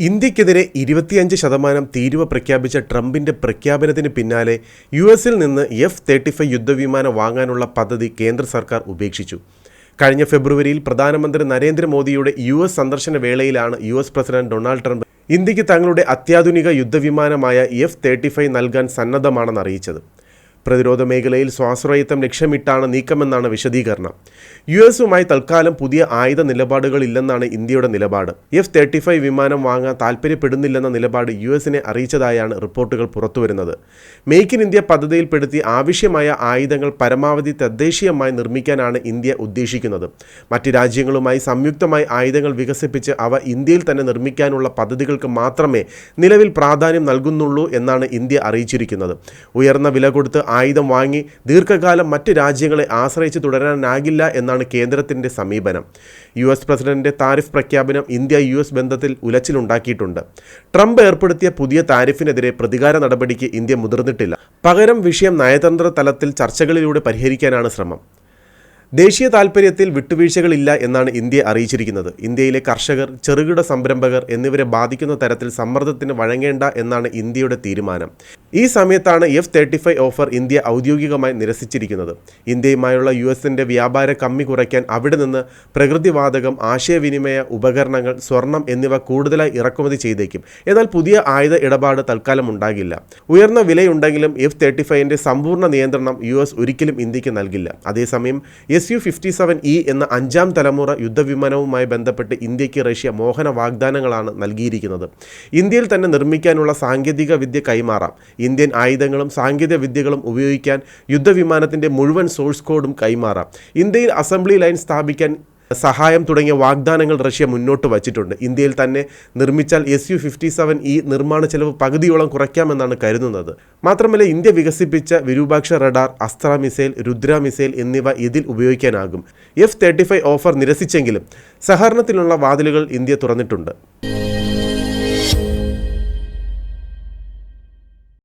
ഇന്ത്യക്കെതിരെ ഇരുപത്തിയഞ്ച് ശതമാനം തീരുവ പ്രഖ്യാപിച്ച ട്രംപിന്റെ പ്രഖ്യാപനത്തിന് പിന്നാലെ യു എസിൽ നിന്ന് എഫ് തേർട്ടി ഫൈവ് യുദ്ധവിമാനം വാങ്ങാനുള്ള പദ്ധതി കേന്ദ്ര സർക്കാർ ഉപേക്ഷിച്ചു. കഴിഞ്ഞ ഫെബ്രുവരിയിൽ പ്രധാനമന്ത്രി നരേന്ദ്രമോദിയുടെ യു എസ് സന്ദർശന വേളയിലാണ് U S president Donald Trump ഇന്ത്യയ്ക്ക് തങ്ങളുടെ അത്യാധുനിക യുദ്ധവിമാനമായ എഫ് തേർട്ടി ഫൈവ് നൽകാൻ സന്നദ്ധമാണെന്ന് അറിയിച്ചത്. പ്രതിരോധ മേഖലയിൽ സ്വാശ്രയത്വം ലക്ഷ്യമിട്ടാണ് നീക്കമെന്നാണ് വിശദീകരണം. യു എസുമായി തൽക്കാലം പുതിയ ആയുധ നിലപാടുകളില്ലെന്നാണ് ഇന്ത്യയുടെ നിലപാട്. എഫ് തേർട്ടി ഫൈവ് വിമാനം വാങ്ങാൻ താൽപ്പര്യപ്പെടുന്നില്ലെന്ന നിലപാട് യു എസിനെ അറിയിച്ചതായാണ് റിപ്പോർട്ടുകൾ പുറത്തുവരുന്നത്. മേക്ക് ഇൻ ഇന്ത്യ പദ്ധതിയിൽപ്പെടുത്തി ആവശ്യമായ ആയുധങ്ങൾ പരമാവധി തദ്ദേശീയമായി നിർമ്മിക്കാനാണ് ഇന്ത്യ ഉദ്ദേശിക്കുന്നത്. മറ്റ് രാജ്യങ്ങളുമായി സംയുക്തമായി ആയുധങ്ങൾ വികസിപ്പിച്ച് അവ ഇന്ത്യയിൽ തന്നെ നിർമ്മിക്കാനുള്ള പദ്ധതികൾക്ക് മാത്രമേ നിലവിൽ പ്രാധാന്യം നൽകുന്നുള്ളൂ എന്നാണ് ഇന്ത്യ അറിയിച്ചിരിക്കുന്നത്. ഉയർന്ന വില കൊടുത്ത് ആയുധം വാങ്ങി ദീർഘകാലം മറ്റ് രാജ്യങ്ങളെ ആശ്രയിച്ച് തുടരാനാകില്ല എന്നാണ് കേന്ദ്രത്തിന്റെ സമീപനം. യു എസ് പ്രസിഡന്റിന്റെ താരിഫ് പ്രഖ്യാപനം ഇന്ത്യ യു എസ് ബന്ധത്തിൽ ഉലച്ചിലുണ്ടാക്കിയിട്ടുണ്ട്. ട്രംപ് ഏർപ്പെടുത്തിയ പുതിയ താരിഫിനെതിരെ പ്രതികാര നടപടിക്ക് ഇന്ത്യ മുതിർന്നിട്ടില്ല. പകരം വിഷയം നയതന്ത്ര തലത്തിൽ ചർച്ചകളിലൂടെ പരിഹരിക്കാനാണ് ശ്രമം. ദേശീയ താൽപ്പര്യത്തിൽ വിട്ടുവീഴ്ചകളില്ല എന്നാണ് ഇന്ത്യ അറിയിച്ചിരിക്കുന്നത്. ഇന്ത്യയിലെ കർഷകർ ചെറുകിട സംരംഭകർ എന്നിവരെ ബാധിക്കുന്ന തരത്തിൽ സമ്മർദ്ദത്തിന് വഴങ്ങേണ്ട എന്നാണ് ഇന്ത്യയുടെ തീരുമാനം. ഈ സമയത്താണ് F thirty five offer India ഔദ്യോഗികമായി നിരസിച്ചിരിക്കുന്നത്. ഇന്ത്യയുമായുള്ള യു എസിന്റെ വ്യാപാര കമ്മി കുറയ്ക്കാൻ അവിടെ നിന്ന് പ്രകൃതിവാതകം ആശയവിനിമയ ഉപകരണങ്ങൾ സ്വർണം എന്നിവ കൂടുതലായി ഇറക്കുമതി ചെയ്തേക്കും. എന്നാൽ പുതിയ ആയുധ ഇടപാട് തൽക്കാലം ഉണ്ടാകില്ല. ഉയർന്ന വിലയുണ്ടെങ്കിലും എഫ് തേർട്ടി ഫൈവിന്റെ സമ്പൂർണ നിയന്ത്രണം യു എസ് ഒരിക്കലും ഇന്ത്യയ്ക്ക് നൽകില്ല. അതേസമയം S U fifty seven E എന്ന അഞ്ചാം തലമുറ യുദ്ധവിമാനവുമായി ബന്ധപ്പെട്ട് ഇന്ത്യയ്ക്ക് റഷ്യ മോഹന വാഗ്ദാനങ്ങളാണ് നൽകിയിരിക്കുന്നത്. ഇന്ത്യയിൽ തന്നെ നിർമ്മിക്കാനുള്ള സാങ്കേതിക വിദ്യ കൈമാറാം. ഇന്ത്യൻ ആയുധങ്ങളും സാങ്കേതിക വിദ്യകളും ഉപയോഗിക്കാൻ യുദ്ധവിമാനത്തിന്റെ മുഴുവൻ സോഴ്സ് കോഡും കൈമാറാം. ഇന്ത്യയിൽ അസംബ്ലി ലൈൻ സ്ഥാപിക്കാൻ സഹായം തുടങ്ങിയ വാഗ്ദാനങ്ങൾ റഷ്യ മുന്നോട്ട് വച്ചിട്ടുണ്ട്. ഇന്ത്യയിൽ തന്നെ നിർമ്മിച്ചാൽ എസ് യു ഫിഫ്റ്റി സെവൻ ഈ നിർമ്മാണ ചെലവ് പകുതിയോളം കുറയ്ക്കാമെന്നാണ് കരുതുന്നത്. മാത്രമല്ല ഇന്ത്യ വികസിപ്പിച്ച Virupaksha radar Astra missile Rudra missile എന്നിവ ഇതിൽ ഉപയോഗിക്കാനാകും. എഫ് തേർട്ടി ഫൈവ് ഓഫർ നിരസിച്ചെങ്കിലും സഹകരണത്തിനുള്ള വാതിലുകൾ ഇന്ത്യ തുറന്നിട്ടുണ്ട്.